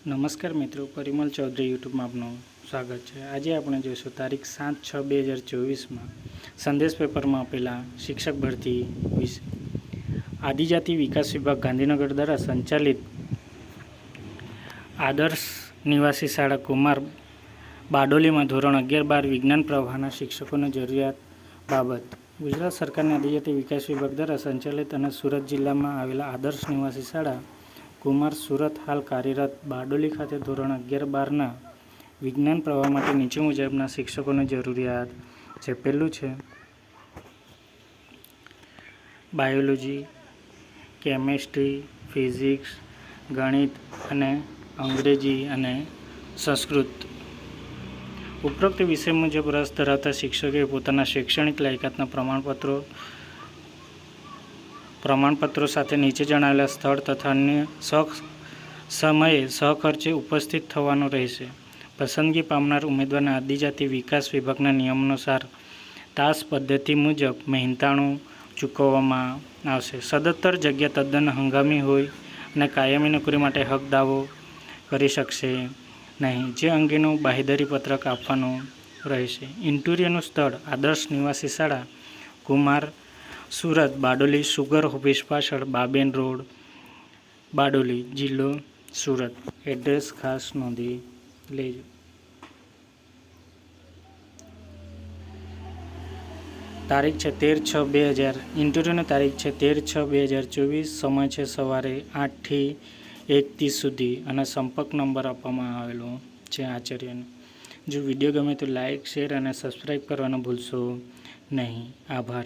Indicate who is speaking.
Speaker 1: નમસ્કાર મિત્રો, પરિમલ ચૌધરી યુટ્યુબમાં આપનું સ્વાગત છે. આજે આપણે જોઈશું તારીખ સાત છ બે હજાર ચોવીસમાં સંદેશ પેપરમાં આપેલા શિક્ષક ભરતી વિશે. આદિજાતિ વિકાસ વિભાગ ગાંધીનગર દ્વારા સંચાલિત આદર્શ નિવાસી શાળા કુમાર બારડોલીમાં ધોરણ અગિયાર બાર વિજ્ઞાન પ્રવાહના શિક્ષકોની જરૂરિયાત બાબત. ગુજરાત સરકારની આદિજાતિ વિકાસ વિભાગ દ્વારા સંચાલિત અને સુરત જિલ્લામાં આવેલા આદર્શ નિવાસી શાળા કુમાર સુરત હાલ કાર્યરત બારડોલી ખાતે ધોરણ અગિયાર બારના વિજ્ઞાન પ્રવાહ માટે નીચે મુજબના શિક્ષકોની જરૂરિયાત છે પહેલું છે. બાયોલોજી, કેમેસ્ટ્રી, ફિઝિક્સ, ગણિત અને અંગ્રેજી અને સંસ્કૃત. ઉપરોક્ત વિષય મુજબ રસ ધરાવતા શિક્ષકે પોતાના શૈક્ષણિક લાયકાતના પ્રમાણપત્રો પ્રમાણપત્રો સાથે નીચે જણાવેલા સ્થળ તથા અન્ય સખ સમયે સહખર્ચે ઉપસ્થિત થવાનું રહેશે. પસંદગી પામનાર ઉમેદવારના આદિજાતિ વિકાસ વિભાગના નિયમાનુસાર તાસ પદ્ધતિ મુજબ મહેનતાણું ચૂકવવામાં આવશે. સદંતર જગ્યા તદ્દન હંગામી હોય અને કાયમી નોકરી માટે હક દાવો કરી શકશે નહીં, જે અંગેનું બાહેધરી પત્રક આપવાનું રહેશે. ઇન્ટુરિયરનું સ્થળ આદર્શ નિવાસી શાળા કુમાર સુરત, બારડોલી, સુગર ઓફિસ પાછળ બાબેન રોડ, બારડોલી જિલ્લો સુરત. એડ્રેસ ખાસ નોંધી લેજો. તારીખ છે તેર છ બે હજાર. ઇન્ટરવ્યૂની તારીખ છે તેર છ બે હજાર ચોવીસ. સમય છે સવારે આઠથી એક સુધી અને સંપર્ક નંબર આપવામાં આવેલો છે આચાર્યનો. જો વીડિયો ગમે તો લાઇક શેર અને સબસ્ક્રાઈબ કરવાનું ભૂલશો નહીં. આભાર.